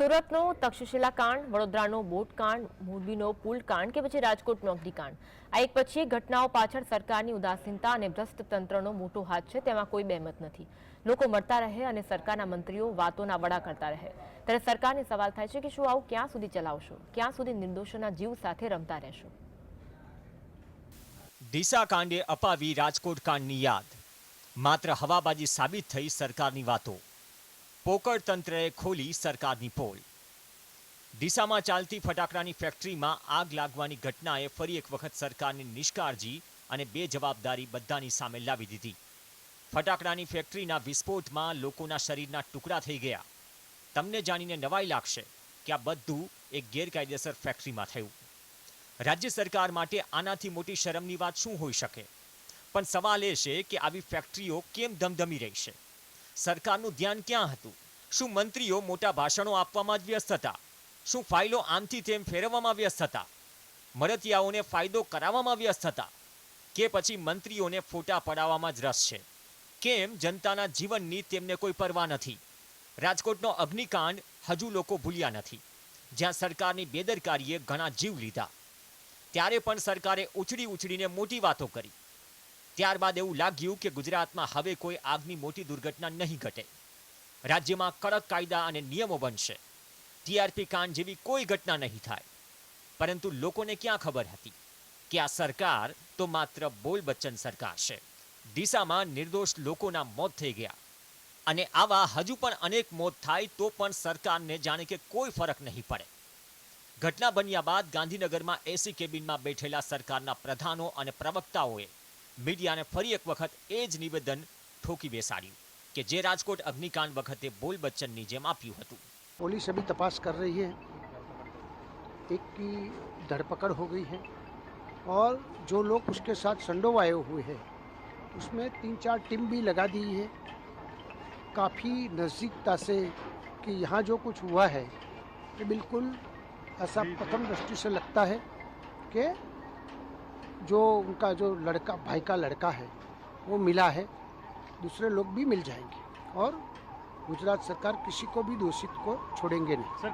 સુરતનો તક્ષશિલા કાંડ, વડોદરાનો બોટ કાંડ, મોરબીનો પુલ કાંડ કે પછી રાજકોટનો અગ્નિકાંડ આ એક પછી ઘટનાઓ પાછળ સરકારની ઉદાસીનતા અને ભ્રષ્ટ તંત્રનો મોટો હાથ છે, તેમાં કોઈ બહેમત નથી. લોકો મરતા રહે અને સરકારના મંત્રીઓ વાતોના વડા કરતા રહે. ત્યારે સરકારને સવાલ થાય છે કે શું આવું ક્યાં સુધી ચલાવશો? ક્યાં સુધી નિર્દોષોના જીવ સાથે રમતા રહેશો? દિશા કાંડે અપાવી રાજકોટ કાંડની યાદ. માત્ર હવાબાજી સાબિત થઈ સરકારની વાતો. પોકળ તંત્રએ ખોલી સરકારની પોલ. ડીસામાં ચાલતી ફટાકડાની ફેક્ટરીમાં આગ લાગવાની ઘટનાએ ફરી એક વખત સરકારની નિષ્કાળજી અને બેજવાબદારી બધાની સામે લાવી દીધી. ફટાકડાની ફેક્ટરીના વિસ્ફોટમાં લોકોના શરીરના ટુકડા થઈ ગયા. તમને જાણીને નવાઈ લાગશે કે આ બધું એક ગેરકાયદેસર ફેક્ટરીમાં થયું. રાજ્ય સરકાર માટે આનાથી મોટી શરમની વાત શું હોઈ શકે? પણ સવાલ એ છે કે આવી ફેક્ટરીઓ કેમ ધમધમી રહી છે? સરકારનું ધ્યાન ક્યાં હતું? શું મંત્રીઓ મોટા ભાષણો આપવામાં જ વ્યસ્ત હતા? શું ફાઇલો આમથી તેમ ફેરવવામાં વ્યસ્ત હતા? મરતિયાઓને ફાયદો કરાવવામાં વ્યસ્ત હતા? કે પછી મંત્રીઓને ફોટા પડાવવામાં જ રસ છે? કેમ જનતાના જીવનની તેમને કોઈ પરવા નથી? રાજકોટનો અગ્નિકાંડ હજુ લોકો ભૂલ્યા નથી. જ્યાં સરકારની બેદરકારીએ ઘણા જીવ લીધા. ત્યારે પણ સરકારે ઉછળી ઉછળીને મોટી વાતો કરી. ત્યારબાદ એવું લાગ્યું કે ગુજરાતમાં હવે કોઈ આગની મોટી દુર્ઘટના નહીં ઘટે. રાજ્યમાં કડક કાયદા અને નિયમો બનશે. ટીઆરપી કાંડ જેવી કોઈ ઘટના નહીં થાય. પરંતુ લોકોને ક્યાં ખબર હતી કે આ સરકાર તો માત્ર બોલ બચ્ચન સરકાર છે. ડીસામાં નિર્દોષ લોકોના મોત થઈ ગયા. અને આવા હજુ પણ અનેક મોત થાય તો પણ સરકારને જાણે કે કોઈ ફરક નહીં પડે. ઘટના બન્યા બાદ ગાંધીનગરમાં એસી કેબિનમાં બેઠેલા સરકારના પ્રધાનો અને પ્રવક્તાઓએ મીડિયાને ફરી એક વખત એ જ નિવેદન ઠોકી બેસાડ્યું કે જે રાજકોટ અગ્નિકાંડ વખતે બોલ બચ્ચનની જેમ આપ્યું હતું पुलिस अभी तपास कर रही है एक की धरपकड़ हो गई है और जो लोग उसके साथ संडोवाए हुए हैं उसमें तीन चार टीम भी लगा दी है काफ़ी नज़दीकता से कि यहाँ जो कुछ हुआ है ये बिल्कुल ऐसा प्रथम दृष्टि से लगता है कि जो उनका जो लड़का भाई का लड़का है वो मिला है दूसरे लोग भी मिल जाएंगे और गुजरात सरकार किसी को भी दोषित को छोड़ेंगे नहीं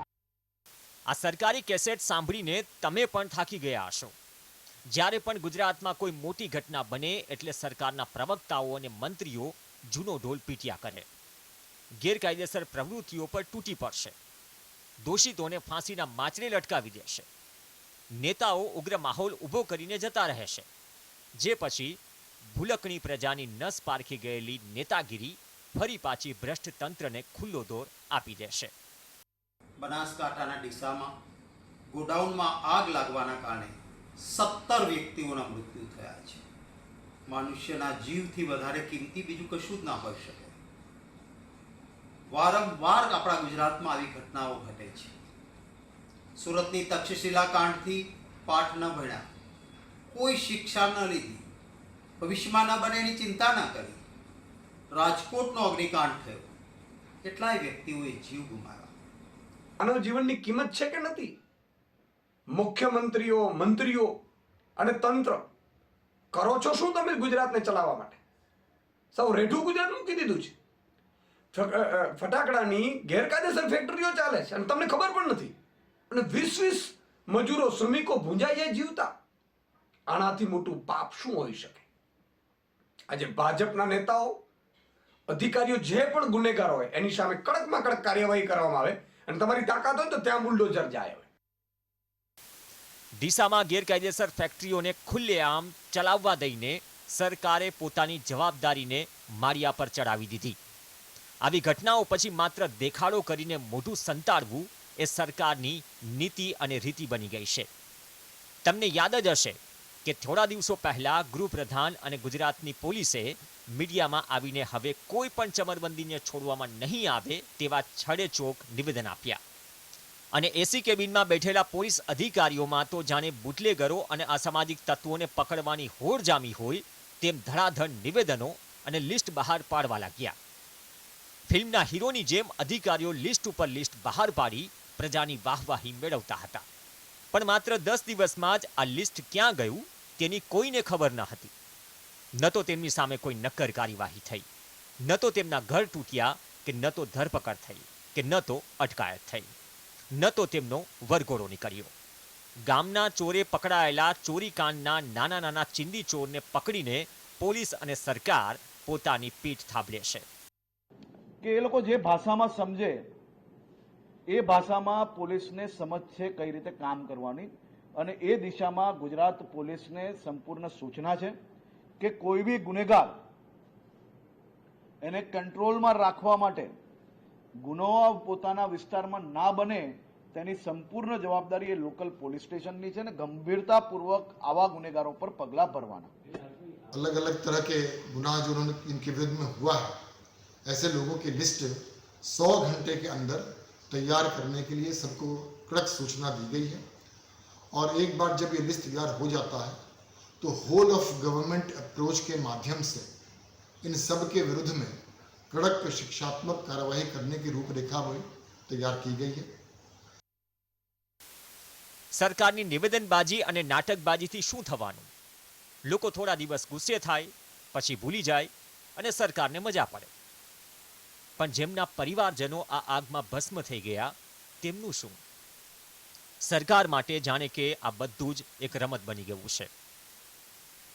આ સરકારી કેસેટ સાંભળીને તમે પણ થાકી ગયા હશો જ્યારે પણ ગુજરાતમાં કોઈ મોટી ઘટના બને એટલે સરકારના પ્રવક્તાઓ અને મંત્રીઓ જૂનો ઢોલ પીટ્યા કરે ગેરકાયદેસર પ્રવૃત્તિઓ પર તૂટી પડશે દોષિતોને ફાંસીના માચરે લટકાવી દેશે નેતાઓ ઉગ્ર માહોલ ઊભો કરીને જતા રહેશે. જે પછી ભૂલકણી પ્રજાની નસ પારખી ગયેલી નેતાગીરી ફરી પાછી ભ્રષ્ટ તંત્રને ખુલ્લો દોર આપી દેશે. બનાસકાંઠાના ડીસામાં ગોડાઉનમાં આગ લાગવાના કારણે સત્તર વ્યક્તિઓના મૃત્યુ થયા છે. મનુષ્યના જીવથી વધારે કિંમતી બીજું કશું જ ના હોઈ શકે. વારંવાર આપણા ગુજરાતમાં આવી ઘટનાઓ ઘટે છે. સુરતની તક્ષશિલા કાંડથી પાઠ ન ભણ્યા. કોઈ શિક્ષા ન લીધી. ભવિષ્યમાં ન બને એની ચિંતા ન કરી. રાજકોટનો અગ્નિકાંડ થયો. કેટલાય વ્યક્તિઓએ જીવ ગુમાવ્યા. માનવ જીવનની કિંમત છે કે નથી? મુખ્યમંત્રીઓ, મંત્રીઓ અને તંત્ર, કરો છો શું તમે ગુજરાતને ચલાવવા માટે? સૌ રેઢું ગુજરાત મૂકી દીધું છે. ફટાકડાની ગેરકાયદેસર ફેક્ટરીઓ ચાલે છે અને તમને ખબર પણ નથી. અને વીસ વીસ મજૂરો શ્રમિકો ભૂંજાઈએ જીવતા. આનાથી મોટું પાપ શું હોઈ શકે? આજે ભાજપના નેતાઓ, અધિકારીઓ જે પણ ગુનેગાર હોય, એની સામે કડકમાં કડક કાર્યવાહી કરવામાં આવે અને તમારી તાકાત હોય તો ત્યાં બુલડોઝર જાય હવે. ડીસામાં ગેરકાયદેસર ફેક્ટરીઓને ખુલ્લેઆમ ચલાવવા દઈને સરકારે પોતાની જવાબદારીને માળિયા પર ચડાવી દીધી. આવી ઘટનાઓ પછી માત્ર દેખાડો કરીને મોઢું સંતાડવું એ સરકારની નીતિ અને રીતિ બની ગઈ છે. તમને યાદ જ હશે કે થોડા દિવસો પહેલા ગૃહપ્રધાન અને ગુજરાતની પોલીસે મીડિયામાં આવીને હવે કોઈ પણ ચમરબંધીને છોડવામાં નહીં આવે તેવા છડેચોક નિવેદન આપ્યા. અને એસી કેબિનમાં બેઠેલા પોલીસ અધિકારીઓમાં તો જાણે બુટલેગરો અને અસામાજિક તત્વોને પકડવાની હોડ જામી હોય તેમ ધડાધડ નિવેદનો અને લિસ્ટ બહાર પાડવા લાગ્યા. ફિલ્મના હીરોની જેમ અધિકારીઓ લિસ્ટ ઉપર લિસ્ટ બહાર પાડી પ્રજાની વાહવાહી મેળવતા હતા. પણ માત્ર દસ દિવસમાં જ આ લિસ્ટ ક્યાં ગયું તેની કોઈને ખબર ન હતી. ન તો તેમની સામે કોઈ નક્કર કાર્યવાહી થઈ, ન તો તેમના ઘર તૂટ્યા કે ન તો ધરપકડ થઈ, કે ન તો અટકાયત થઈ, ન તો તેમનો વરઘોડો નીકળ્યો. ગામના ચોરે પકડાયેલા ચોરીકાંડના નાના નાના ચિંદી ચોરને પકડીને પોલીસ અને સરકાર પોતાની પીઠ થાબલે છે. કે એ લોકો જે ભાષામાં સમજે એ ભાષામાં પોલીસને સમજ છે કઈ રીતે કામ કરવાની અને એ દિશામાં ગુજરાત પોલીસને સંપૂર્ણ સૂચના છે કે કોઈ બી ગુનેગાર એને કંટ્રોલમાં રાખવા માટે ગુનો પોતાના વિસ્તારમાં ના બને તેની સંપૂર્ણ જવાબદારી એ લોકલ પોલીસ સ્ટેશનની છે અને ગંભીરતાપૂર્વક આવા ગુનેગારો પર પગલાં ભરવાના अलग अलग तरह के गुनाह जो उन्होंने इनके विरुद्ध में हुआ है ऐसे लोगों की लिस्ट सौ घंटे के अंदर तैयार करने के लिए सबको कड़क सूचना दी गई है और एक बार जब ये लिस्ट तैयार हो जाता है तो होल ऑफ गवर्नमेंट अप्रोच के माध्यम से इन सब के विरुद्ध में कड़क शिक्षात्मक कार्रवाई करने की रूपरेखा भी तैयार की गई है સરકારની નિવેદનબાજી અને નાટકબાજીથી શું થવાનું લોકો થોડા દિવસ ગુસ્સે થાય પછી ભૂલી જાય અને સરકારને મજા પડે પણ જેમના પરિવારજનો આ આગમાં ભસ્મ થઈ ગયા, તેમનું શું? સરકાર માટે જાણે કે આ બધું જ એક રમત બની ગયું છે.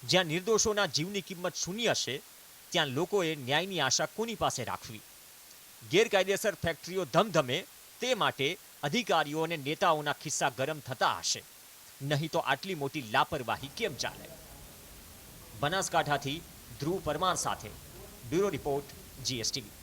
જ્યાં નિર્દોષોના જીવની કિંમત શૂન્ય છે, ત્યાં લોકોએ ન્યાયની આશા કોની પાસે રાખવી? ગેરકાયદેસર ફેક્ટરીઓ ધમધમે તે માટે અધિકારીઓ અને નેતાઓના ખિસ્સા ગરમ થતા હશે. નહીં તો આટલી મોટી લાપરવાહી કેમ ચાલે? બનાસકાંઠાથી ધ્રુવ પરમાર સાથે બ્યુરો રિપોર્ટ, જીએસટીવી.